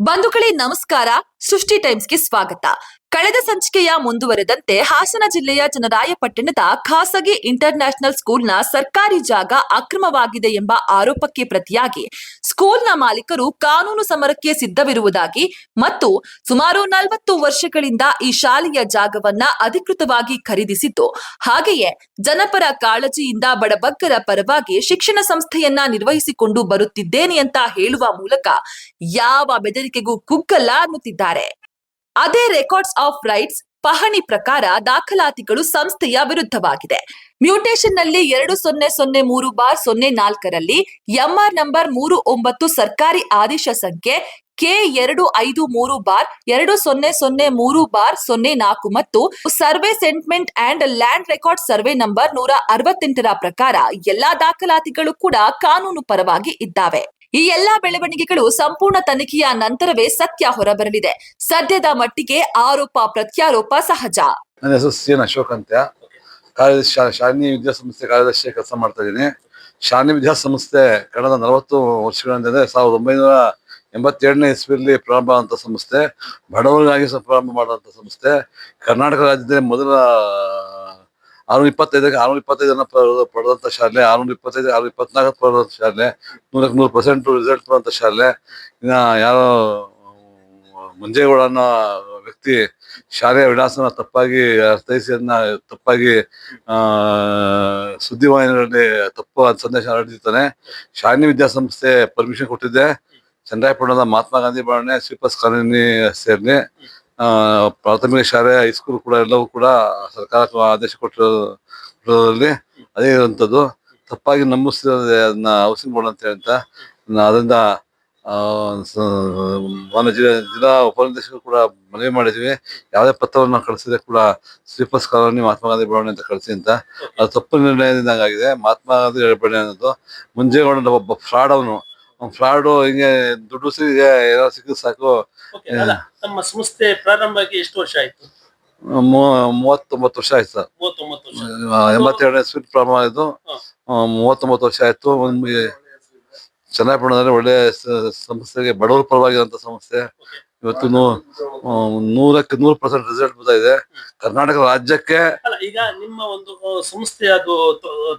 ಬಂಧುಗಳೇ ನಮಸ್ಕಾರ ಸೃಷ್ಟಿ ಟೈಮ್ಸ್ಗೆ ಸ್ವಾಗತ. ಕಳೆದ ಸಂಚಿಕೆಯ ಮುಂದುವರೆದಂತೆ ಹಾಸನ ಜಿಲ್ಲೆಯ ಜನರಾಯಪಟ್ಟಣದ ಖಾಸಗಿ ಇಂಟರ್ ನ್ಯಾಷನಲ್ ಸ್ಕೂಲ್ನ ಸರ್ಕಾರಿ ಜಾಗ ಅಕ್ರಮವಾಗಿದೆ ಎಂಬ ಆರೋಪಕ್ಕೆ ಪ್ರತಿಯಾಗಿ ಸ್ಕೂಲ್ನ ಮಾಲೀಕರು ಕಾನೂನು ಸಮರಕ್ಕೆ ಸಿದ್ಧವಿರುವುದಾಗಿ ಮತ್ತು ಸುಮಾರು ನಲವತ್ತು ವರ್ಷಗಳಿಂದ ಈ ಶಾಲೆಯ ಜಾಗವನ್ನ ಅಧಿಕೃತವಾಗಿ ಖರೀದಿಸಿದ್ದು, ಹಾಗೆಯೇ ಜನಪರ ಕಾಳಜಿಯಿಂದ ಬಡಬಗ್ಗರ ಪರವಾಗಿ ಶಿಕ್ಷಣ ಸಂಸ್ಥೆಯನ್ನ ನಿರ್ವಹಿಸಿಕೊಂಡು ಬರುತ್ತಿದ್ದೇನೆ ಅಂತ ಹೇಳುವ ಮೂಲಕ ಯಾವ ಬೆದರಿಕೆಗೂ ಕುಗ್ಗಲ್ಲ ಅನ್ನುತ್ತಿದ್ದಾರೆ. ಅದೇ ರೆಕಾರ್ಡ್ಸ್ ಆಫ್ ರೈಟ್ಸ್ ಪಹಣಿ ಪ್ರಕಾರ ದಾಖಲಾತಿಗಳು ಸಂಸ್ಥೆಯ ವಿರುದ್ಧವಾಗಿದೆ. ಮ್ಯೂಟೇಶನ್ನಲ್ಲಿ ಎರಡು ಸೊನ್ನೆ ಸೊನ್ನೆ ಮೂರು ಬಾರ್ ಸೊನ್ನೆ ನಾಲ್ಕರಲ್ಲಿ ಎಂಆರ್ ನಂಬರ್ ಮೂರು ಒಂಬತ್ತು ಸರ್ಕಾರಿ ಆದೇಶ ಸಂಖ್ಯೆ ಕೆ ಎರಡು ಐದು ಮೂರು ಬಾರ್ ಎರಡು ಸೊನ್ನೆ ಸೊನ್ನೆ ಮೂರು ಬಾರ್ ಸೊನ್ನೆ ನಾಲ್ಕು ಮತ್ತು survey settlement and land record survey number ನೂರ ಅರವತ್ತೆಂಟರ ಪ್ರಕಾರ ಎಲ್ಲಾ ದಾಖಲಾತಿಗಳು ಕೂಡ ಕಾನೂನು ಪರವಾಗಿ ಇದ್ದಾವೆ. ಈ ಎಲ್ಲಾ ಬೆಳವಣಿಗೆಗಳು ಸಂಪೂರ್ಣ ತನಿಖೆಯ ನಂತರವೇ ಸತ್ಯ ಹೊರಬರಲಿದೆ. ಸದ್ಯದ ಮಟ್ಟಿಗೆ ಆರೋಪ ಪ್ರತ್ಯಾರೋಪ ಸಹಜ. ನನ್ನ ಹೆಸರು ಸಿ ಅಶೋಕ್ ಅಂತ. ಕಾರ್ಯದರ್ಶಿ ಶಾಲಿನಿ ವಿದ್ಯಾಸಂಸ್ಥೆ ಕಾರ್ಯದರ್ಶಿ ಕೆಲಸ ಮಾಡ್ತಾ ಇದ್ದೀನಿ. ಶಾಲಿನಿ ವಿದ್ಯಾಸಂಸ್ಥೆ ಕಳೆದ ನಲವತ್ತು ವರ್ಷಗಳಿಂದ ಸಾವಿರದ ಒಂಬೈನೂರ ಎಂಬತ್ತೆರಡನೇ ಇಸ್ವಿಯಲ್ಲಿ ಪ್ರಾರಂಭ ಆದಂಥ ಸಂಸ್ಥೆ, ಬಡವರಿಗಾಗಿ ಪ್ರಾರಂಭ ಮಾಡುವಂಥ ಸಂಸ್ಥೆ, ಕರ್ನಾಟಕ ರಾಜ್ಯದಲ್ಲಿ ಮೊದಲ ಆರುನೂರ ಇಪ್ಪತ್ತೈದಕ್ಕೆ ಆರುನೂರ ಇಪ್ಪತ್ತೈದನ್ನ ಪಡೆದಂತ ಪಡೆದ- ಪಡೆದಂಥ ಶಾಲೆ, ಆರುನೂರ ಇಪ್ಪತ್ತೈದು ಆರುನೂರ ಇಪ್ಪತ್ನಾಲ್ಕು ಪಡೆದಂಥ ಶಾಲೆ, ನೂರಕ್ಕೆ ನೂರು ಪರ್ಸೆಂಟ್ ರಿಸಲ್ಟ್ ಬಂದಂತ ಶಾಲೆ. ಇನ್ನ ಯಾರೋ ಮುಂಜೇಗೌಡ ಅನ್ನೋ ವ್ಯಕ್ತಿ ಶಾಲೆಯ ವಿಳಾಸನ ತಪ್ಪಾಗಿ ಅರ್ಥೈಸಿ ಅದನ್ನ ತಪ್ಪಾಗಿ ಸುದ್ದಿವಾಹಿನಿಗಳಲ್ಲಿ ತಪ್ಪು ಸಂದೇಶ ಹರಡಿರ್ತಾನೆ ಶಾಲಿನಿ ವಿದ್ಯಾಸಂಸ್ಥೆ ಪರ್ಮಿಷನ್ ಕೊಟ್ಟಿದ್ದೆ. ಚಂದ್ರಾಯಪಟ್ಟಣದ ಮಹಾತ್ಮ ಗಾಂಧಿ ಭವನ ಶ್ರೀಪಸ್ ಕಾಲೋನಿ ಸೇರಿ ಆ ಪ್ರಾಥಮಿಕ ಶಾಲೆ ಹೈಸ್ಕೂಲ್ ಕೂಡ ಎಲ್ಲವೂ ಕೂಡ ಸರ್ಕಾರ ಆದೇಶ ಕೊಟ್ಟಿರೋದ್ರಲ್ಲಿ ಅದೇ ಇರುವಂಥದ್ದು. ತಪ್ಪಾಗಿ ನಂಬಿಸ್ತಿರೋದು ಅದನ್ನ ಹೌಸಿಂಗ್ ಬೋರ್ಡ್ ಅಂತ ಹೇಳ್ತಾ ಅದರಿಂದ ಮಾನ್ಯ ಜಿಲ್ಲಾ ಜಿಲ್ಲಾ ಉಪನಿರ್ದೇಶಕರು ಕೂಡ ಮನವಿ ಮಾಡಿದ್ವಿ. ಯಾವುದೇ ಪತ್ರವನ್ನು ಕಳಿಸಿದ್ರೆ ಕೂಡ ಸ್ಲೀಪರ್ಸ್ ಕಾಲೋನಿ ಮಹಾತ್ಮ ಗಾಂಧಿ ಬೆಳವಣಿಗೆ ಅಂತ ಕಳಿಸಿ ಅಂತ. ಅದು ತಪ್ಪು ನಿರ್ಣಯದಿಂದ ಆಗಿದೆ. ಮಹಾತ್ಮ ಗಾಂಧಿ ಬೆಳೆ ಅನ್ನೋದು ಮುಂಜೇಗೌಡ ಒಬ್ಬ ಫ್ರಾಡ್ ಅವನು. ಫ್ರಾಡು ಹಿಂಗೆ ದುಡ್ಡು ಸಿಗ ಏನೋ ಸಿಕ್ಕಿದ್ ಸಾಕು. ನಮ್ಮ ಅಲ್ಲ ತಮ್ಮ ಸಂಸ್ಥೆ ಪ್ರಾರಂಭ ಆಗಿ ಎಷ್ಟು ವರ್ಷ ಆಯ್ತು? ಮೂ- ಮೂವತ್ತೊಂಬತ್ತು ವರ್ಷ ಆಯ್ತು ಸರ್. ಮೂವತ್ತೊಂಬತ್ತು ವರ್ಷ ಎಂಬತ್ತೆರಡನೇ ಸ್ವೀಟ್ ಪ್ರಾರಂಭ ಆಯಿತು ಮೂವತ್ತೊಂಬತ್ತು ವರ್ಷ ಆಯ್ತು. ಒಂದು ಚನ್ನಪಟ್ಟಣದಲ್ಲಿ ಒಳ್ಳೆ ಸ- ಸಂಸ್ಥೆಗೆ ಬಡವರ ಪರವಾಗಿರುವಂತ ಸಂಸ್ಥೆ. ಇವತ್ತು ನೂರಕ್ಕೆ ನೂರು ಪರ್ಸೆಂಟ್ ರಿಸಲ್ಟ್ ಬರ್ತಾ ಇದೆ ಕರ್ನಾಟಕ ರಾಜ್ಯಕ್ಕೆ ಅಲ್ಲ ಈಗ ನಿಮ್ಮ ಒಂದು ಸಂಸ್ಥೆ ಅದು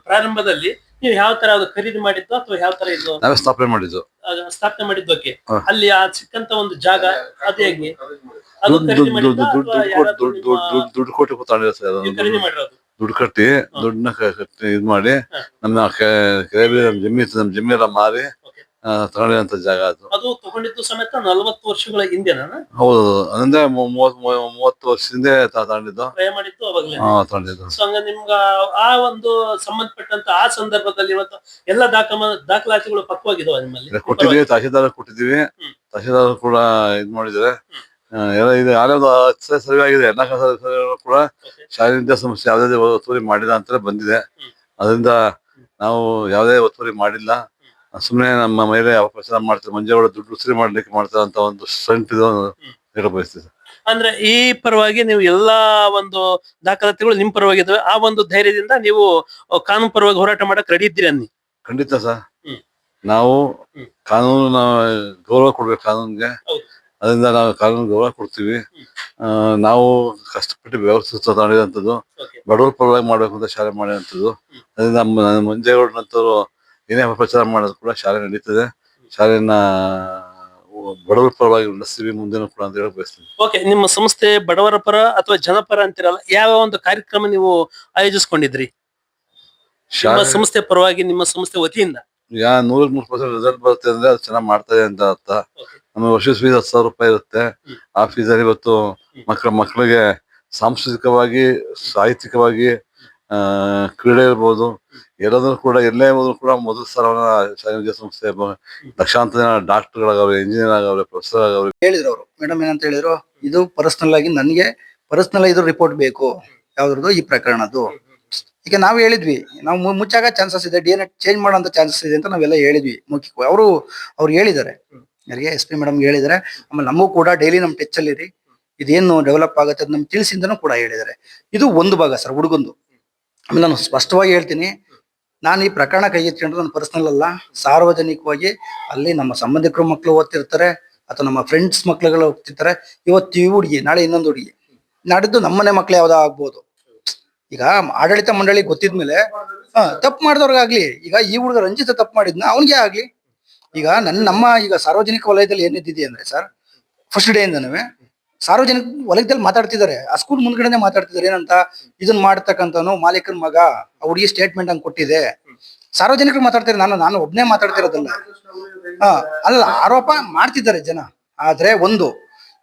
ಪ್ರಾರಂಭದಲ್ಲಿ ನೀವು ಯಾವ ತರ ಅದು ಖರೀದಿ ಮಾಡಿದ್ದು ಅಥವಾ ಯಾವ ತರ ಇದು? ನಾವೇ ಸ್ಥಾಪನೆ ಮಾಡಿದ್ದು. ಸ್ಥಾಪನೆ ಮಾಡಿದ್ದಕ್ಕೆ. ಅಲ್ಲಿ ಆ ಸಿಕ್ಕಂತ ಒಂದು ಜಾಗ ಅದು ಹೇಗೆ? ದುಡ್ಡು ಕೊಟ್ಟು ದುಡ್ಡು ಕಟ್ಟಿ ದುಡ್ಡನ್ನ ಕಟ್ಟಿ ಇದ್ ಮಾಡಿ ನಮ್ಮ ಜಮೀನ್ ನಮ್ಮ ಜಮೀನೆಲ್ಲ ಮಾರಿ ತಗೊಂಡಿರೋಂಥ ಜಾಗ ಅದು. ಅದು ತಗೊಂಡಿದ್ದು ಸಮೇತ ನಲವತ್ತು ವರ್ಷಗಳ ಹಿಂದೆನಾ? ಹೌದು ಅಂದ್ರೆ ಮೂವತ್ ಮೂವತ್ತು ವರ್ಷದಿಂದ ತಗೊಂಡಿದ್ದು. ಕ್ರಯ ಮಾಡಿದ್ದು ಅವಾಗಲೇ? ಹಾ ತಗೊಂಡಿದ್ದು. ಸೊ ಹಂಗ ನಿಮ್ಗ ಆ ಒಂದು ಸಂಬಂಧಪಟ್ಟಂತ ಆ ಸಂದರ್ಭದಲ್ಲಿ ಇವತ್ತು ಎಲ್ಲ ದಾಖಲ ದಾಖಲಾತಿಗಳು ಪಕ್ವಾಗಿದಾವ ನಿಮ್ಮಲ್ಲಿ? ಕೊಟ್ಟಿದ್ವಿ ತಹಶೀಲ್ದಾರ್ ಕೊಟ್ಟಿದ್ದೀವಿ. ತಹಶೀಲ್ದಾರ್ ಕೂಡ ಇದ್ ಮಾಡಿದ್ರೆ ಎಲ್ಲ ಇದು. ಯಾವ್ದೇ ಒಂದು ಸರಿ ಸರ್ವೆ ಆಗಿದೆ. ಎಲ್ಲ ಕೂಡ ಶಾಲೆಯಿಂದ ಸಮಸ್ಯೆ ಯಾವ್ದಾದ್ರು ಯಾವುದೇ ಒತ್ತುವರಿ ಮಾಡಿಲ್ಲ ಅಂತ ಬಂದಿದೆ. ಅದರಿಂದ ನಾವು ಯಾವುದೇ ಒತ್ತುವರಿ ಮಾಡಿಲ್ಲ. ಸುಮ್ಮನೆ ನಮ್ಮ ಮೇಲೆ ಅವಕಾಶ ಮಾಡ್ತಾರೆ ಮಂಜೇಗೌಡ ದುಡ್ಡು ಉಸಿರಿ ಮಾಡ್ಲಿಕ್ಕೆ ಮಾಡ್ತಾರೆ ಅಂತ ಒಂದು ಸ್ಟ್ರೆಂತ್ ಇದು ಹೇಳಬಯಸ್ತೀವಿ ಅಂದ್ರೆ ಈ ಪರವಾಗಿ ನೀವು ಎಲ್ಲಾ ಒಂದು ದಾಖಲಾತಿಗಳು ನಿಮ್ ಪರವಾಗಿದ್ದಾವೆ ಆ ಒಂದು ಧೈರ್ಯದಿಂದ ನೀವು ಕಾನೂನು ಪರವಾಗಿ ಹೋರಾಟ ಮಾಡಕ್ ರೆಡಿ ಇದ್ದೀರಿ ಅನ್ನಿ ಖಂಡಿತ ಸರ್. ನಾವು. ಕಾನೂನು ಗೌರವ ಕೊಡ್ಬೇಕು ಕಾನೂನಿಗೆ. ಅದರಿಂದ ನಾವು ಕಾನೂನು ಗೌರವ ಕೊಡ್ತೀವಿ. ನಾವು ಕಷ್ಟಪಟ್ಟು ವ್ಯವಸ್ಥೆ ಮಾಡಿದಂಥದ್ದು ಬಡವರ ಪರವಾಗಿ ಮಾಡಬೇಕು ಅಂತ ಶಾಲೆ ಮಾಡಿದಂಥದ್ದು. ಅದರಿಂದ ನಮ್ಮ ಏನೇ ಅಪಪ್ರಚಾರ ಮಾಡೋದು ಕೂಡ ಶಾಲೆ ನಡೀತದೆ. ಶಾಲೆನ ಬಡವರ ಪರವಾಗಿ ನಡೆಸ್ತೀವಿ ಮುಂದಿನ ಕೂಡ ಅಂತ ಹೇಳಿ ಬಯಸ್ತೀನಿ. ಓಕೆ ನಿಮ್ಮ ಸಂಸ್ಥೆ ಬಡವರ ಪರ ಅಥವಾ ಜನಪರ ಅಂತಿರಲ್ಲ ಯಾವ ಒಂದು ಕಾರ್ಯಕ್ರಮ ನೀವು ಆಯೋಜಿಸ್ಕೊಂಡಿದ್ರಿ? ನಿಮ್ಮ ಶಾಲೆ ಸಂಸ್ಥೆ ಪರವಾಗಿ ನಿಮ್ಮ ಸಂಸ್ಥೆ ವತಿಯಿಂದ. ಯಾ ನೂರ ನೂರು ಪರ್ಸೆಂಟ್ ರಿಸಲ್ಟ್ ಬರುತ್ತೆ ಅಂದ್ರೆ ಅದು ಚೆನ್ನಾಗಿ ಮಾಡ್ತದೆ ಅಂತ ಅರ್ಥ. ನಮ್ಮ ವರ್ಷದ ಫೀಸ್ ಹತ್ತು ಸಾವಿರ ರೂಪಾಯಿ ಇರುತ್ತೆ. ಆ ಫೀಸಲ್ಲಿ ಇವತ್ತು ಮಕ್ಕಳ ಮಕ್ಕಳಿಗೆ ಸಾಂಸ್ಕೃತಿಕವಾಗಿ ಸಾಹಿತ್ಯಿಕವಾಗಿ ಆ ಕ್ರೀಡೆ ಇರ್ಬೋದು. ಎಲ್ಲದನ್ನು ಕೂಡ ಎಲ್ಲೇ ಹೋದ್ರು ಕೂಡ ಮೊದಲ ಸರ್ವನ ಶಾಲೆ ಸಂಸ್ಥೆ ಲಕ್ಷಾಂತರ ಜನ ಡಾಕ್ಟರ್ಗಳಾಗವ್ರೆ ಇಂಜಿನಿಯರ್ ಆಗವ್ರೆ ಪ್ರೊಫೆಸರ್ ಆಗವ್ರೆ. ಹೇಳಿದ್ರು ಅವರು ಮೇಡಮ್ ಏನಂತ ಹೇಳಿದ್ರು, ಇದು ಪರ್ಸನಲ್ ಆಗಿ ನನಗೆ ಪರ್ಸನಲ್ ಇದು ರಿಪೋರ್ಟ್ ಬೇಕು. ಯಾವ್ದ್ರದ್ದು ಈ ಪ್ರಕರಣದ್ದು. ಈಗ ನಾವು ಹೇಳಿದ್ವಿ, ನಾವು ಮುಚ್ಚಾಗ ಚಾನ್ಸಸ್ ಇದೆ ಡಿ ಎನ್ ಚೇಂಜ್ ಮಾಡೋಂಥ ಚಾನ್ಸಸ್ ಇದೆ ಅಂತ ನಾವೆಲ್ಲ ಹೇಳಿದ್ವಿ. ಮುಖ್ಯ ಅವರು, ಅವ್ರು ಹೇಳಿದ್ದಾರೆ. ಯಾರಿಗೆ ಎಸ್ ಪಿ ಮೇಡಮ್ ಹೇಳಿದ್ದಾರೆ. ಆಮೇಲೆ ನಮಗೂ ಕೂಡ ಡೈಲಿ ನಮ್ಮ ಟಚ್ ಅಲ್ಲಿ ಇದೇನು ಡೆವಲಪ್ ಆಗುತ್ತೆ ಅದು ನಮ್ಗೆ ತಿಳಿಸಿದ್ದನ್ನು ಕೂಡ ಹೇಳಿದ್ದಾರೆ. ಇದು ಒಂದು ಭಾಗ ಸರ್, ಹುಡುಗಂದು. ಆಮೇಲೆ ನಾನು ಸ್ಪಷ್ಟವಾಗಿ ಹೇಳ್ತೀನಿ ನಾನು ಈ ಪ್ರಕರಣ ಕೈ ಕೈಗೆತ್ತಿಕೊಂಡು ನನ್ನ ಪರ್ಸನಲ್ ಅಲ್ಲ. ಸಾರ್ವಜನಿಕವಾಗಿ ಅಲ್ಲಿ ನಮ್ಮ ಸಂಬಂಧಿಕರು ಮಕ್ಕಳು ಓದ್ತಿರ್ತಾರೆ, ಅಥವಾ ನಮ್ಮ ಫ್ರೆಂಡ್ಸ್ ಮಕ್ಳುಗಳು ಹೋಗ್ತಿರ್ತಾರೆ ಇವತ್ತು ಈ ಹುಡುಗಿ, ನಾಳೆ ಇನ್ನೊಂದು ಹುಡುಗಿ. ನಾಡಿದ್ದು ನಮ್ಮನೆ ಮಕ್ಳು ಯಾವ್ದೋ ಆಗ್ಬೋದು. ಈಗ ಆಡಳಿತ ಮಂಡಳಿ ಗೊತ್ತಿದ್ಮೇಲೆ ತಪ್ಪು ಮಾಡಿದವ್ರಿಗಾಗ್ಲಿ. ಈಗ ಈ ಹುಡುಗ ರಂಜಿತ ತಪ್ಪು ಮಾಡಿದ್ನ, ಅವನಿಗೆ ಆಗ್ಲಿ. ಈಗ ನನ್ನ, ನಮ್ಮ ಈಗ ಸಾರ್ವಜನಿಕ ವಲಯದಲ್ಲಿ ಏನಿದ್ದಿದೆ ಅಂದ್ರೆ ಸರ್ ಫಸ್ಟ್ ಡೇ ಇಂದನೂ ಸಾರ್ವಜನಿಕ ವಲಯದಲ್ಲಿ ಮಾತಾಡ್ತಿದ್ದಾರೆ. ಆ ಸ್ಕೂಲ್ ಮುಂದ್ಗಡೆನೆ ಮಾತಾಡ್ತಿದ್ದಾರೆ. ಏನಂತ? ಇದನ್ ಮಾಡ್ತಕ್ಕಂತ ಮಾಲೀಕನ ಮಗ, ಆ ಹುಡುಗಿ ಸ್ಟೇಟ್ಮೆಂಟ್ ಅಂಗ ಕೊಟ್ಟಿದೆ. ಸಾರ್ವಜನಿಕರು ಮಾತಾಡ್ತಾರೆ ನಾನು ನಾನು ಒಬ್ನೇ ಮಾತಾಡ್ತಿರೋದಲ್ಲ. ಅಲ್ಲ, ಆರೋಪ ಮಾಡ್ತಿದ್ದಾರೆ ಜನ. ಆದ್ರೆ ಒಂದು,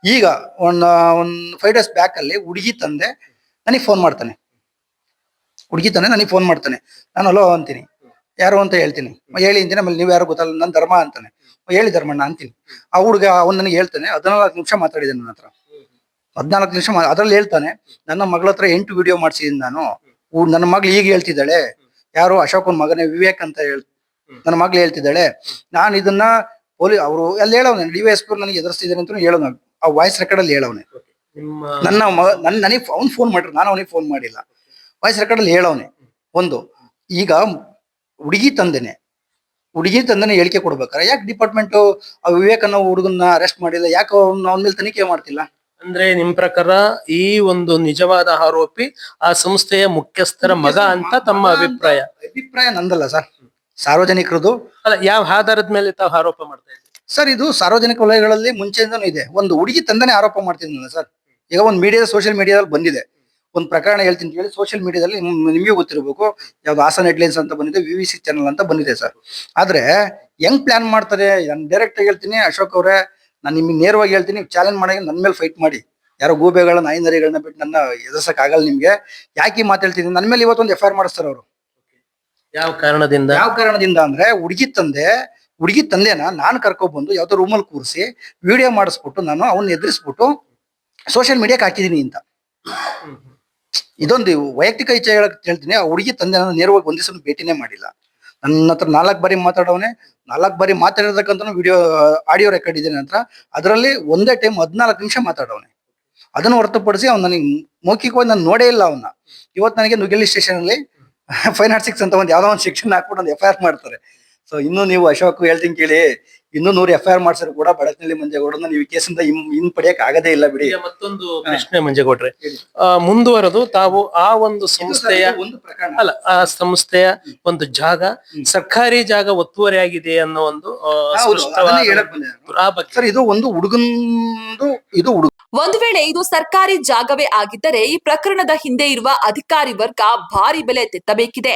ಈಗ ಒಂದ್ ಒಂದ್ ಫೈವ್ ಡೇಸ್ ಬ್ಯಾಕ್ ಅಲ್ಲಿ ಹುಡುಗಿ ತಂದೆ ನನಗೆ ಫೋನ್ ಮಾಡ್ತಾನೆ. ಹುಡುಗಿ ತಂದೆ ನನಗೆ ಫೋನ್ ಮಾಡ್ತಾನೆ. ನಾನು ಅಲೋ ಅಂತೀನಿ. ಯಾರು ಅಂತ ಹೇಳ್ತೀನಿ. ಹೇಳಿ ಅಂತೀನಿ. ಆಮೇಲೆ ನೀವು ಯಾರು ಗೊತ್ತಲ್ಲ ನನ್ನ ಧರ್ಮ ಅಂತಾನೆ. ಹೇಳಿ ಧರ್ಮಣ್ಣ ಅಂತೀನಿ. ಆ ಹುಡುಗ, ಅವ್ನು ನನಗೆ ಹೇಳ್ತಾನೆ. ಹದಿನಾಲ್ಕು ನಿಮಿಷ ಮಾತಾಡಿದೆ ನನ್ನ ಹತ್ರ. ಹದಿನಾಲ್ಕು ನಿಮಿಷ ಅದ್ರಲ್ಲಿ ಹೇಳ್ತಾನೆ ನನ್ನ ಮಗಳ ಹತ್ರ ಎಂಟು ವಿಡಿಯೋ ಮಾಡ್ಸಿದೀನಿ ನಾನು. ನನ್ನ ಮಗಳು ಈಗ ಹೇಳ್ತಿದ್ದಾಳೆ. ಯಾರು? ಅಶೋಕನ್ ಮಗನೇ ವಿವೇಕ್ ಅಂತ ಹೇಳ್ ನನ್ನ ಮಗಳು ಹೇಳ್ತಿದ್ದಾಳೆ. ನಾನು ಇದನ್ನ ಪೊಲೀಸ್ ಅವರು ಎಲ್ಲ ಹೇಳವನೆ ಡಿ ವೈ ಎಸ್ ಪಿ ನನಗೆ ಎದುರಿಸ್ತಿದ್ದೇನೆ ಅಂತ ಹೇಳೋನು ಆ ವಾಯ್ಸ್ ರೆಕಾರ್ಡ್ ಅಲ್ಲಿ ಹೇಳವನೆ. ನಿಮ್ಮ ನನ್ನ ಮಗ ನನ್ ನನಗೆ ಅವ್ನು ಫೋನ್ ಮಾಡ್ರಿ ನಾನು ಅವನಿಗೆ ಫೋನ್ ಮಾಡಿಲ್ಲ. ವಾಯ್ಸ್ ರೆಕಾರ್ಡ್ ಅಲ್ಲಿ ಹೇಳವನೆ. ಒಂದು ಈಗ ಹುಡುಗಿ ತಂದೆನೆ. ಹುಡುಗಿ ತಂದೆನೆ ಹೇಳಿಕೆ ಕೊಡ್ಬೇಕಾರೆ. ಯಾಕೆ ಡಿಪಾರ್ಟ್ಮೆಂಟ್ ವಿವೇಕ್ ಅನ್ನೋ ಹುಡುಗನ್ನ ಅರೆಸ್ಟ್ ಮಾಡಿಲ್ಲ? ಯಾಕೆ ಅವ್ನ ಅವನ ಮೇಲೆ ತನಿಖೆ ಮಾಡ್ತಿಲ್ಲ? ಅಂದ್ರೆ ನಿಮ್ ಪ್ರಕಾರ ಈ ಒಂದು ನಿಜವಾದ ಆರೋಪಿ ಆ ಸಂಸ್ಥೆಯ ಮುಖ್ಯಸ್ಥರ ಮಗ ಅಂತ ತಮ್ಮ ಅಭಿಪ್ರಾಯ? ಅಭಿಪ್ರಾಯ ನಂದಲ್ಲ ಸರ್. ಸಾರ್ವಜನಿಕರದು. ಅಲ್ಲ ಯಾವ ಆಧಾರದ ಮೇಲೆ ತಾವು ಆರೋಪ ಮಾಡ್ತಾ ಇದ್ದೀರಿ? ಸರ್ ಇದು ಸಾರ್ವಜನಿಕ ವಲಯಗಳಲ್ಲಿ ಮುಂಚೆಯಿಂದನೂ ಇದೆ. ಒಂದು ಹುಡುಗಿ ತಂದನೆ ಆರೋಪ ಮಾಡ್ತಿದ್ದೀನಿ ಸರ್. ಈಗ ಒಂದು ಮೀಡಿಯಾ ಸೋಷಿಯಲ್ ಮೀಡಿಯಾದಲ್ಲಿ ಬಂದಿದೆ. ಒಂದು ಪ್ರಕರಣ ಹೇಳ್ತೀನಿ ಹೇಳಿ ಸೋಷಿಯಲ್ ಮೀಡಿಯಾದಲ್ಲಿ ನಿಮಗೆ ಗೊತ್ತಿರಬೇಕು. ಯಾವ್ದು ಹಾಸನ್ ಹೆಡ್ಲೈನ್ಸ್ ಅಂತ ಬಂದಿದೆ ವಿ ವಿ ಸಿ ಚಾನಲ್ ಅಂತ ಬಂದಿದೆ ಸರ್. ಆದ್ರೆ ಹೆಂಗ್ ಪ್ಲಾನ್ ಮಾಡ್ತಾರೆ. ನಾನು ಡೈರೆಕ್ಟ್ ಆಗಿ ಹೇಳ್ತೀನಿ ಅಶೋಕ್ ಅವರೇ ನಾನು ನಿಮಗೆ ನೇರವಾಗಿ ಹೇಳ್ತೀನಿ ಚಾಲೆಂಜ್ ಮಾಡಿ ನನ್ನ ಮೇಲೆ ಫೈಟ್ ಮಾಡಿ. ಯಾರೋ ಗೂಬೆಗಳ ನಾಯಿ ನರಿಗಳನ್ನ ಬಿಟ್ಟು ನನ್ನ ಎದುರ್ಸಕ್ ಆಗಲ್ಲ ನಿಮ್ಗೆ. ಯಾಕೆ ಮಾತಾಡ್ತೀನಿ ಮಾತು ಹೇಳ್ತೀನಿ? ನನ್ನ ಮೇಲೆ ಇವತ್ತೊಂದು ಎಫ್ ಐ ಆರ್ ಮಾಡಿಸ್ತಾರೆ ಅವರು. ಯಾವ ಕಾರಣದಿಂದ? ಯಾವ ಕಾರಣದಿಂದ ಅಂದ್ರೆ ಹುಡುಗಿ ತಂದೆ ಹುಡುಗಿ ತಂದೆನ ನಾನು ಕರ್ಕೊಬಂದು ಯಾವ್ದೋ ರೂಮಲ್ಲಿ ಕೂರಿಸಿ ವಿಡಿಯೋ ಮಾಡಿಸ್ಬಿಟ್ಟು ನಾನು ಅವನ್ನ ಎದುರಿಸ್ಬಿಟ್ಟು ಸೋಷಿಯಲ್ ಮೀಡಿಯಾಕ್ಕೆ ಹಾಕಿದೀನಿ ಅಂತ. ಇದೊಂದು ವೈಯಕ್ತಿಕ ಇಚ್ಛೆ ಹೇಳಕ್ ಹೇಳ್ತೀನಿ ಆ ಹುಡುಗಿ ತಂದೆ ನಾನು ನೇರವಾಗಿ ಒಂದ್ ಭೇಟಿನೇ ಮಾಡಿಲ್ಲ. ನನ್ನ ಹತ್ರ ನಾಲ್ಕು ಬಾರಿ ಮಾತಾಡವನೆ, ನಾಲ್ಕು ಬಾರಿ ಮಾತಾಡಿರ್ತಕ್ಕಂಥ ವಿಡಿಯೋ ಆಡಿಯೋ ರೆಕಾರ್ಡ್ ಇದೆ ನಂತರ, ಅದರಲ್ಲಿ ಒಂದೇ ಟೈಮ್ ಹದಿನಾಲ್ಕು ನಿಮಿಷ ಮಾತಾಡವನೆ. ಅದನ್ನು ಹೊರತುಪಡಿಸಿ ಅವ್ನು ನನಗೆ ಮೌಖಿಕವಾಗಿ ನಾನು ನೋಡೇ ಇಲ್ಲ ಅವನ್ನ ಇವತ್ತು ನನಗೆ ನುಗ್ಗೆಲ್ಲಿ ಸ್ಟೇಷನ್ ಅಲ್ಲಿ ಫೈವ್ ನಾಟ್ ಸಿಕ್ಸ್ ಅಂತ ಒಂದು ಯಾವುದೋ ಒಂದು ಸೆಕ್ಷನ್ ಹಾಕ್ಬಿಟ್ಟು ಒಂದು ಎಫ್ ಐ ಆರ್ ಮಾಡ್ತಾರೆ. ಸೊ ಇನ್ನು ನೀವು ಅಶೋಕ್ ಹೇಳ್ತೀನಿ ಕೇಳಿ ಇನ್ನೂ ನೂರು ಎಫ್ ಐ ಆರ್ ಮಾಡ್ಸಿದ್ರು ಕೂಡ ಬೆಳಕಿನಲ್ಲಿ ಮಂಜೇಗೌಡ ನೀವು ಕೇಸಿಂದ ಇನ್ ಪಡೆಯಕ್ ಆಗದೇ ಇಲ್ಲ ಬಿಡಿ. ಮತ್ತೊಂದು ಪ್ರಶ್ನೆ ಮಂಜೇಗೌಡ್ರೆ. ಮುಂದುವರೆದು ತಾವು ಆ ಒಂದು ಸಂಸ್ಥೆಯ ಒಂದು ಪ್ರಕರಣ. ಅಲ್ಲ ಆ ಸಂಸ್ಥೆಯ ಒಂದು ಜಾಗ ಸರ್ಕಾರಿ ಜಾಗ ಒತ್ತುವರಿ ಆಗಿದೆ ಅನ್ನೋ ಒಂದು ಸರ್ ಇದು ಒಂದು ಹುಡುಗಂದು ಇದು ಹುಡುಗ ಒಂದು ವೇಳೆ ಇದು ಸರ್ಕಾರಿ ಜಾಗವೇ ಆಗಿದ್ದರೆ ಈ ಪ್ರಕರಣದ ಹಿಂದೆ ಇರುವ ಅಧಿಕಾರಿ ವರ್ಗ ಭಾರಿ ಬೆಲೆ ತೆತ್ತಬೇಕಿದೆ.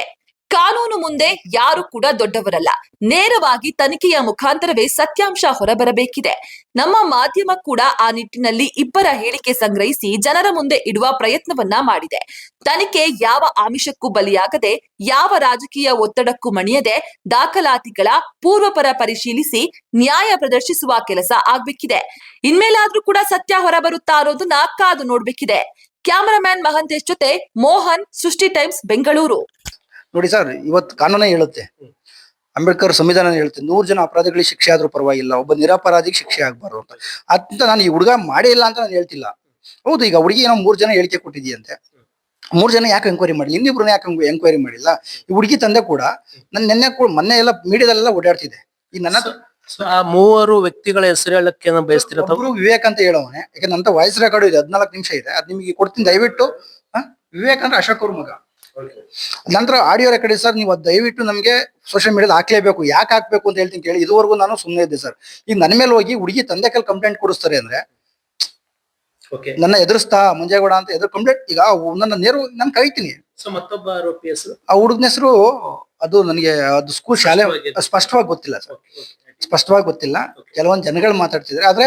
ಕಾನೂನು ಮುಂದೆ ಯಾರು ಕೂಡ ದೊಡ್ಡವರಲ್ಲ. ನೇರವಾಗಿ ತನಿಖೆಯ ಮುಖಾಂತರವೇ ಸತ್ಯಾಂಶ ಹೊರಬರಬೇಕಿದೆ. ನಮ್ಮ ಮಾಧ್ಯಮ ಕೂಡ ಆ ನಿಟ್ಟಿನಲ್ಲಿ ಇಬ್ಬರ ಹೇಳಿಕೆ ಸಂಗ್ರಹಿಸಿ ಜನರ ಮುಂದೆ ಇಡುವ ಪ್ರಯತ್ನವನ್ನ ಮಾಡಿದೆ. ತನಿಖೆ ಯಾವ ಆಮಿಷಕ್ಕೂ ಬಲಿಯಾಗದೆ, ಯಾವ ರಾಜಕೀಯ ಒತ್ತಡಕ್ಕೂ ಮಣಿಯದೆ, ದಾಖಲಾತಿಗಳ ಪೂರ್ವಪರ ಪರಿಶೀಲಿಸಿ ನ್ಯಾಯ ಪ್ರದರ್ಶಿಸುವ ಕೆಲಸ ಆಗ್ಬೇಕಿದೆ. ಇನ್ಮೇಲಾದ್ರೂ ಕೂಡ ಸತ್ಯ ಹೊರಬರುತ್ತಾ ಅನ್ನೋದನ್ನ ಕಾದು ನೋಡ್ಬೇಕಿದೆ. ಕ್ಯಾಮರಾಮ್ಯಾನ್ ಮಹಂತೇಶ್ ಜೊತೆ ಮೋಹನ್, ಸೃಷ್ಟಿ ಟೈಮ್ಸ್, ಬೆಂಗಳೂರು. ನೋಡಿ ಸರ್ ಇವತ್ತು ಕಾನೂನೇ ಹೇಳುತ್ತೆ. ಅಂಬೇಡ್ಕರ್ ಸಂವಿಧಾನ ಹೇಳುತ್ತೆ ನೂರು ಜನ ಅಪರಾಧಿಗಳಿಗೆ ಶಿಕ್ಷೆ ಆದ್ರೂ ಪರವಾಗಿಲ್ಲ. ಒಬ್ಬ ನಿರಪರಾಧಿಗೆ ಶಿಕ್ಷೆ ಆಗ್ಬಾರ್ದು ಅಂತ. ಅಂತ ನಾನು ಈ ಹುಡುಗ ಮಾಡೇ ಇಲ್ಲ ಅಂತ ನಾನು ಹೇಳ್ತಿಲ್ಲ. ಹೌದು ಈಗ ಹುಡುಗಿ ಏನೋ ಮೂರು ಜನ ಹೇಳಿಕೆ ಕೊಟ್ಟಿದೆಯಂತೆ ಮೂರು ಜನ ಯಾಕೆ ಎಂಕ್ವೈರಿ ಮಾಡಿಲ್ಲ? ಇನ್ನಿಬ್ರನ್ನ ಯಾಕೆ ಎಂಕ್ವೈರಿ ಮಾಡಿಲ್ಲ? ಈ ಹುಡುಗಿ ತಂದೆ ಕೂಡ ನನ್ನ ನೆನ್ನೆ ಕೂಡ ಮೊನ್ನೆ ಎಲ್ಲ ಮೀಡಿಯಾದಲ್ಲೆಲ್ಲ ಓಡಾಡ್ತಿದೆ. ಈ ನನ್ನ ಆ ಮೂವರು ವ್ಯಕ್ತಿಗಳ ಹೆಸರು ಹೇಳಕ್ಕೆ ಬಯಸ್ತಿರೋ ವಿವೇಕ್ ಅಂತ ಹೇಳೋವನೆ. ಯಾಕಂದ್ರೆ ನಂತ ವಾಯ್ಸ್ ರೆಕಾರ್ಡ್ ಇದೆ ಹದಿನಾಲ್ಕು ನಿಮಿಷ ಇದೆ. ಅದ್ ನಿಮಗೆ ಕೊಡ್ತೀನಿ ದಯವಿಟ್ಟು? ವಿವೇಕ್ ಅಂದ್ರೆ ಅಶೋಕ್ ಅವ್ರ ಮಗ. ನಂತರ ಆಡಿಯೋ ರೆಕಾರ್ಡ್ ಸರ್ ನೀವು ದಯವಿಟ್ಟು ನಮಗೆ ಸೋಷಿಯಲ್ ಮೀಡಿಯಾದ ಹಾಕ್ಲೇಬೇಕು. ಯಾಕೆ ಹಾಕ್ಬೇಕು ಅಂತ ಹೇಳ್ತೀನಿ ಕೇಳಿ. ಇದುವರೆಗೂ ನಾನು ಸುಮ್ಮನೆ ಇದ್ದೆ ಸರ್. ಈಗ ನನ್ನ ಮೇಲೆ ಹೋಗಿ ಹುಡುಗಿ ತಂದೆ ಕಲ್ ಕಂಪ್ಲೇಂಟ್ ಕೊಡಿಸ್ತಾರೆ ಅಂದ್ರೆ. ನನ್ನ ಎದುರಿಸ್ತಾ ಮಂಜೇಗೌಡ ಅಂತ ಎದುರು ಕಂಪ್ಲೇಂಟ್ ಈಗ ನನ್ನ ನೇರು ನಾನು ಕೈತೀನಿ ಮತ್ತೊಬ್ಬ ಆರೋಪಿ ಹೆಸರು? ಆ ಹುಡುಗನ ಹೆಸರು ಅದು ನನಗೆ ಅದು ಸ್ಕೂಲ್ ಶಾಲೆ ಸ್ಪಷ್ಟವಾಗಿ ಗೊತ್ತಿಲ್ಲ. ಸರ್. ಸ್ಪಷ್ಟವಾಗಿ ಗೊತ್ತಿಲ್ಲ. ಕೆಲವೊಂದು ಜನಗಳು ಮಾತಾಡ್ತಿದ್ರೆ. ಆದ್ರೆ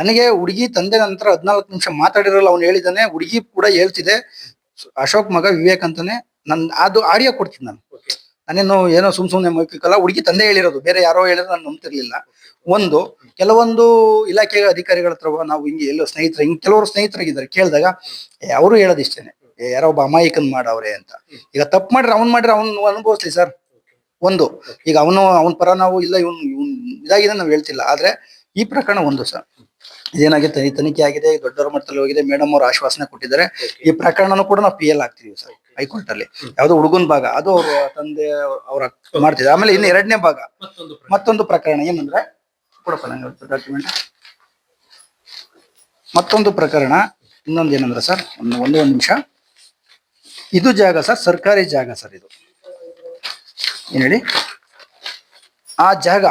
ನನಗೆ ಹುಡುಗಿ ತಂದೆ ನಂತರ ಹದಿನಾಲ್ಕು ನಿಮಿಷ ಮಾತಾಡಿರಲ್ಲ ಅವ್ನು ಹೇಳಿದಾನೆ ಹುಡುಗಿ ಕೂಡ ಹೇಳ್ತಿದೆ. ಅಶೋಕ್ ಮಗ ವಿವೇಕ್ ಅಂತಾನೆ ನನ್ ಅದು ಆಡಿಯೋ ಕೊಡ್ತೀನಿ ನಾನು. ನಾನೇನು ಏನೋ ಸುಮ್ ಸುಮ್ನೆ ಮುಗಿಕಲ್ಲ ಹುಡುಗಿ ತಂದೆ ಹೇಳಿರೋದು ಬೇರೆ ಯಾರೋ ಹೇಳಿದ್ರೆ ನಾನು ನಂಬ್ತಿರ್ಲಿಲ್ಲ. ಒಂದು ಕೆಲವೊಂದು ಇಲಾಖೆ ಅಧಿಕಾರಿಗಳ ಹತ್ರ ನಾವು ಹಿಂಗೆ ಎಲ್ಲೋ ಸ್ನೇಹಿತರು ಹಿಂಗೆ ಕೆಲವರು ಸ್ನೇಹಿತರಾಗಿದ್ದಾರೆ ಕೇಳಿದಾಗ ಅವರು ಹೇಳೋದು ಇಷ್ಟೇನೆ ಏ, ಯಾರೋ ಒಬ್ಬ ಅಮಾಯಕನ್ ಮಾಡವ್ರೆ ಅಂತ. ಈಗ ತಪ್ಪು ಮಾಡ್ರೆ ಅವ್ನ್ ಮಾಡ್ರೆ ಅವ್ನು ಅನುಭವಿಸ್ಲಿ ಸರ್. ಒಂದು ಈಗ ಅವನು ಅವನ ಪರ ನಾವು ಇಲ್ಲ ಇವನ್ ಇವನ್ ಇದಾಗಿದೆ ನಾವು ಹೇಳ್ತಿಲ್ಲ. ಆದ್ರೆ ಈ ಪ್ರಕರಣ ಒಂದು ಸರ್. ಇದೇನಾಗಿದೆ ಈ ತನಿಖೆ ಆಗಿದೆ ದೊಡ್ಡವರ ಮಟ್ಟದಲ್ಲಿ ಹೋಗಿದೆ, ಮೇಡಮ್ ಅವರು ಆಶ್ವಾಸನೆ ಕೊಟ್ಟಿದ್ದಾರೆ. ಈ ಪ್ರಕರಣನೂ ಕೂಡ ನಾವು ಪಿ ಎಲ್ ಆಗ್ತೀವಿ ಸರ್, ಹೈಕೋರ್ಟ್ ಅಲ್ಲಿ. ಯಾವ್ದೋ ಹುಡುಗನ್ ಭಾಗ, ಅದು ಅವ್ರ ತಂದೆ ಅವ್ರ ಮಾಡ್ತಿದ್ದಾರೆ. ಆಮೇಲೆ ಇನ್ನು ಎರಡನೇ ಭಾಗ, ಮತ್ತೊಂದು ಪ್ರಕರಣ. ಏನಂದ್ರೆ, ಕೊಡಪ್ಪ ನಂಗೆ ಡಾಕ್ಯುಮೆಂಟ್ ಮತ್ತೊಂದು ಪ್ರಕರಣ, ಇನ್ನೊಂದು ಏನಂದ್ರೆ ಸರ್, ಒಂದು ಒಂದೇ ಒಂದು ನಿಮಿಷ. ಇದು ಜಾಗ ಸರ್, ಸರ್ಕಾರಿ ಜಾಗ ಸರ್ ಇದು. ಏನ್ ಹೇಳಿ? ಆ ಜಾಗ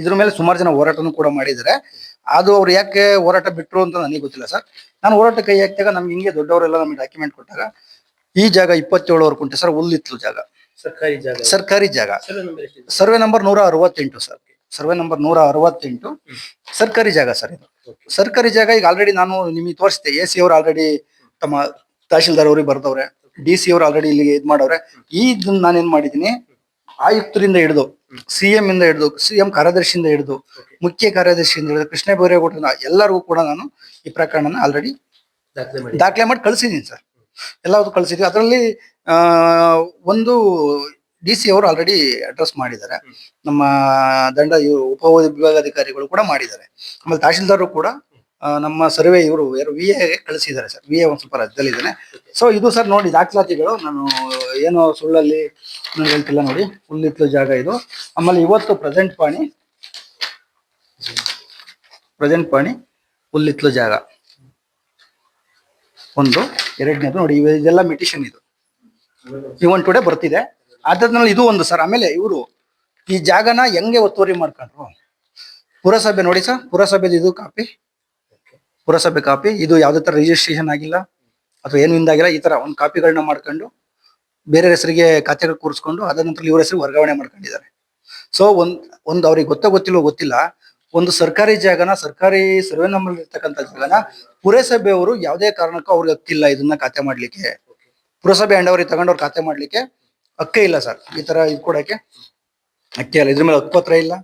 ಇದ್ರ ಮೇಲೆ ಸುಮಾರು ಜನ ಹೋರಾಟನೂ ಕೂಡ ಮಾಡಿದ್ದಾರೆ. ಅದು ಅವ್ರು ಯಾಕೆ ಹೋರಾಟ ಬಿಟ್ರು ಅಂತ ನನಗೆ ಗೊತ್ತಿಲ್ಲ ಸರ್. ನಾನು ಹೋರಾಟ ಕೈ ಹಾಕಿದಾಗ ನಮ್ಗೆ ಹಿಂಗೆ ದೊಡ್ಡವರೆಲ್ಲ ನಮಗೆ ಡಾಕ್ಯುಮೆಂಟ್ ಕೊಟ್ಟಾಗ ಈ ಜಾಗ ಇಪ್ಪತ್ತೇಳುವರೆ ಕುಂಟೆ ಸರ್ ಹುಲ್ಲಿತ್ತು ಜಾಗ. ಸರ್ಕಾರಿ ಜಾಗ. ಸರ್ಕಾರಿ ಜಾಗ. ಸರ್ವೆ ನಂಬರ್ ನೂರ ಅರವತ್ತೆಂಟು ಸರ್. ಸರ್ವೆ ನಂಬರ್ ನೂರ ಅರವತ್ತೆಂಟು. ಸರ್ಕಾರಿ ಜಾಗ ಸರ್ ಇದು. ಸರ್ಕಾರಿ ಜಾಗ ಈಗ ಆಲ್ರೆಡಿ ನಾನು ನಿಮಗೆ ತೋರಿಸಿದೆ ಎ ಸಿ ಅವರು ಆಲ್ರೆಡಿ ತಮ್ಮ ತಹಶೀಲ್ದಾರ್ ಅವ್ರಿಗೆ ಬರ್ದವ್ರೆ ಡಿ ಸಿ ಅವ್ರು ಆಲ್ರೆಡಿ ಇಲ್ಲಿಗೆ ಇದ್ ಮಾಡವ್ರೆ. ಈ ನಾನೇನ್ ಮಾಡಿದೀನಿ ಆಯುಕ್ತರಿಂದ ಹಿಡಿದು ಸಿ ಎಂ ಇಂದ ಹಿಡಿದು ಸಿ ಎಂ ಕಾರ್ಯದರ್ಶಿಯಿಂದ ಹಿಡಿದು ಮುಖ್ಯ ಕಾರ್ಯದರ್ಶಿಯಿಂದ ಹಿಡಿದು ಕೃಷ್ಣ ಬೈರೇಗೌಡರಿಂದ ಎಲ್ಲರಿಗೂ ಕೂಡ ನಾನು ಈ ಪ್ರಕರಣನ ಆಲ್ರೆಡಿ ದಾಖಲೆ ಮಾಡಿ ಕಳಿಸಿದ್ದೀನಿ ಸರ್. ಎಲ್ಲವೂ ಕಳಿಸಿದ್ವಿ. ಅದರಲ್ಲಿ ಆ, ಒಂದು ಡಿ ಸಿ ಅವರು ಆಲ್ರೆಡಿ ಅಡ್ರೆಸ್ ಮಾಡಿದ್ದಾರೆ. ನಮ್ಮ ದಂಡ ಉಪ ವಿಭಾಗಾಧಿಕಾರಿಗಳು ಕೂಡ ಮಾಡಿದ್ದಾರೆ. ಆಮೇಲೆ ತಹಶೀಲ್ದಾರರು ಕೂಡ ನಮ್ಮ ಸರ್ವೆ ಇವರು ಯಾರು ವಿ ಎ ಕಳಿಸಿದ್ದಾರೆ ಸರ್. ವಿ ಎ ಒಂದು ಸ್ವಲ್ಪ ರಾಜ್ಯದಲ್ಲಿದ್ದಾನೆ ಸೊ ಇದು ಸರ್ ನೋಡಿ ದಾಖಲಾತಿಗಳು. ನಾನು ಏನು ಸುಳ್ಳಲ್ಲಿ ನಾನು ಹೇಳ್ತಿಲ್ಲ ನೋಡಿ. ಹುಲ್ಲಿತ್ಲು ಜಾಗ ಇದು. ಆಮೇಲೆ ಇವತ್ತು ಪ್ರೆಸೆಂಟ್ ಪಾಣಿ. ಪ್ರೆಸೆಂಟ್ ಪಾಣಿ ಹುಲ್ಲಿತ್ಲು ಜಾಗ. ಒಂದು, ಎರಡನೇದು ನೋಡಿ, ಇದೆಲ್ಲ ಮೆಟಿಷನ್ ಇದು. ಇವನ್ ಟುಡೇ ಬರ್ತಿದೆ. ಅದ್ರಲ್ಲಿ ಇದು ಒಂದು ಸರ್. ಆಮೇಲೆ ಇವರು ಈ ಜಾಗನ ಹೆಂಗೆ ಒತ್ತುವರಿ ಮಾಡ್ಕೊಂಡ್ರು? ಪುರಸಭೆ ನೋಡಿ ಸರ್. ಪುರಸಭೆದು ಇದು ಕಾಪಿ. ಪುರಸಭೆ ಕಾಪಿ. ಇದು ಯಾವುದೇ ತರ ರಿಜಿಸ್ಟ್ರೇಷನ್ ಆಗಿಲ್ಲ. ಅಥವಾ ಏನು ಇಂದಾಗಿಲ್ಲ ಈ ತರ ಒಂದು ಕಾಪಿಗಳನ್ನ ಮಾಡ್ಕೊಂಡು ಬೇರೆ ಹೆಸರಿಗೆ ಖಾತೆಗಳು ಕೂರಿಸ್ಕೊಂಡು ಅದ ನಂತರ ಇವ್ರ ಹೆಸರು ವರ್ಗಾವಣೆ ಮಾಡ್ಕೊಂಡಿದ್ದಾರೆ. ಸೊ ಒಂದ್, ಒಂದು ಅವ್ರಿಗೆ ಗೊತ್ತೋ ಗೊತ್ತಿಲ್ಲೋ ಗೊತ್ತಿಲ್ಲ. ಒಂದು ಸರ್ಕಾರಿ ಜಾಗನ, ಸರ್ಕಾರಿ ಸರ್ವೆ ನಂಬರ್ ಇರ್ತಕ್ಕಂಥ ಜಾಗನ ಪುರಸಭೆಯವರು ಯಾವುದೇ ಕಾರಣಕ್ಕೂ ಅವ್ರಿಗೆ ಹಕ್ಕಿಲ್ಲ ಇದನ್ನ ಖಾತೆ ಮಾಡ್ಲಿಕ್ಕೆ. ಪುರಸಭೆ ಅಂಡವರಿಗೆ ತಗೊಂಡವ್ರು ಖಾತೆ ಮಾಡ್ಲಿಕ್ಕೆ ಹಕ್ಕೇ ಇಲ್ಲ ಸರ್. ಈ ತರ ಇದು ಕೊಡಕ್ಕೆ ಹಕ್ಕೇ ಇಲ್ಲ. ಇದ್ರ ಮೇಲೆ ಹಕ್ಕುಪತ್ರ ಇಲ್ಲ.